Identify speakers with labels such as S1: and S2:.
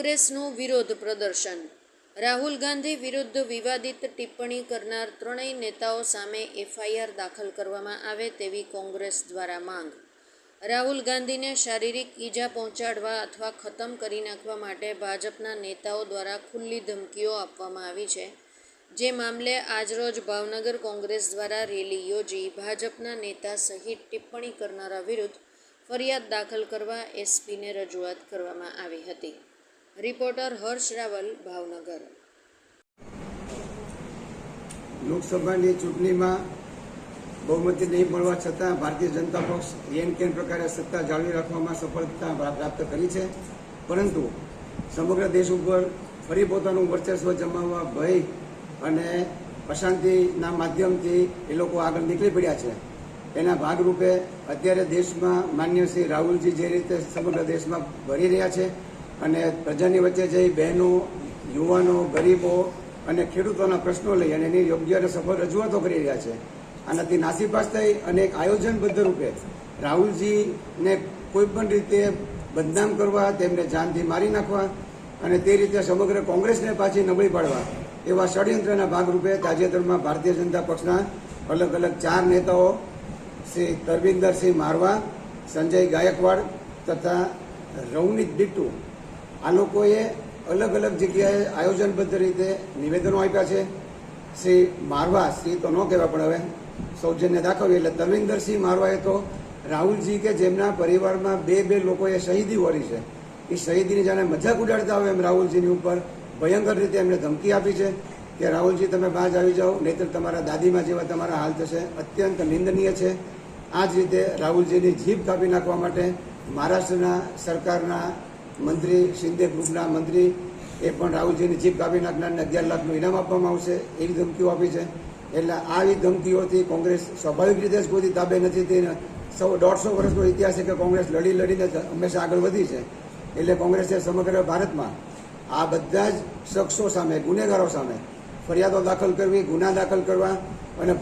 S1: કોંગ્રેસનું વિરોધ પ્રદર્શન. રાહુલ ગાંધી વિરુદ્ધ વિવાદિત ટિપ્પણી કરનાર ત્રણેય નેતાઓ સામે એફઆઈઆર દાખલ કરવામાં આવે તેવી કોંગ્રેસ દ્વારા માંગ. રાહુલ ગાંધીને શારીરિક ઈજા પહોંચાડવા અથવા ખતમ કરી નાખવા માટે ભાજપના નેતાઓ દ્વારા ખુલ્લી ધમકીઓ આપવામાં આવી છે. જે મામલે આજરોજ ભાવનગર કોંગ્રેસ દ્વારા રેલી યોજી ભાજપના નેતા સહિત ટિપ્પણી કરનારા વિરુદ્ધ ફરિયાદ દાખલ કરવા એસપીને રજૂઆત કરવામાં આવી હતી. રિપોર્ટર હર્ષ રાવલ, ભાવનગર.
S2: લોકસભાની ચૂંટણીમાં બહુમતી નહીં મળવા છતાં ભારતીય જનતા પક્ષ એન કેન પ્રકારે સત્તા જાળવી રાખવામાં સફળતા પ્રાપ્ત કરી છે. પરંતુ સમગ્ર દેશ ઉપર ફરી પોતાનું વર્ચસ્વ જમાવવા ભય અને અશાંતિના માધ્યમથી એ લોકો આગળ નીકળી પડ્યા છે. એના ભાગરૂપે અત્યારે દેશમાં માન્ય શ્રી રાહુલજી જે રીતે સમગ્ર દેશમાં ભરી રહ્યા છે અને પ્રજાની વચ્ચે જઈ બહેનો, યુવાનો, ગરીબો અને ખેડૂતોના પ્રશ્નો લઈ અને એની યોગ્ય અને સફળ રજૂઆતો કરી રહ્યા છે. આનાથી નાસીપાસ થઈ અને એક આયોજનબદ્ધ રૂપે રાહુલજીને કોઈ પણ રીતે બદનામ કરવા, તેમને જાનથી મારી નાખવા અને તે રીતે સમગ્ર કોંગ્રેસને પાછી નબળી પાડવા એવા ષડયંત્રના ભાગરૂપે તાજેતરમાં ભારતીય જનતા પક્ષના અલગ અલગ ચાર નેતાઓ, શ્રી તરવિંદરસિંહ મારવા, સંજય ગાયકવાડ તથા રવનીત બિટ્ટુ આ લોકોએ અલગ અલગ જગ્યાએ આયોજનબદ્ધ રીતે નિવેદનો આપ્યા છે. શ્રી મારવા, શ્રી તો ન કહેવા પણ હવે સૌજન્ય દાખવ્યું એટલે તરવિંદરસિંહ મારવાએ તો રાહુલજી કે જેમના પરિવારમાં બે બે લોકોએ શહીદી વળી છે. એ શહીદીની જાણે મજાક ઉડાડતા હોય એમ રાહુલજીની ઉપર ભયંકર રીતે એમને ધમકી આપી છે કે રાહુલજી તમે બહાર જ આવી જાઓ, નહીતર તમારા દાદીમાં જેવા તમારા હાલ થશે. અત્યંત નિંદનીય છે. આ જ રીતે રાહુલજીની જીભ કાપી નાખવા માટે મહારાષ્ટ્રના સરકારના મંત્રી, શિંદે ગ્રુપના મંત્રી, એ પણ રાહુલજીની જીભ કાપી નાખનારને અગિયાર લાખનું ઇનામ આપવામાં આવશે, એવી ધમકીઓ આપી છે. એટલે આવી ધમકીઓથી કોંગ્રેસ સ્વાભાવિક રીતે જ કોઈ તાબે નથી થઈ સૌ, દોઢસો વર્ષનો ઇતિહાસ છે કે કોંગ્રેસ લડી લડીને હંમેશા આગળ વધી છે. એટલે કોંગ્રેસે સમગ્ર ભારતમાં આ બધા જ શખ્સો સામે, ગુનેગારો સામે ફરિયાદો દાખલ કરવી, ગુના દાખલ કરવા અને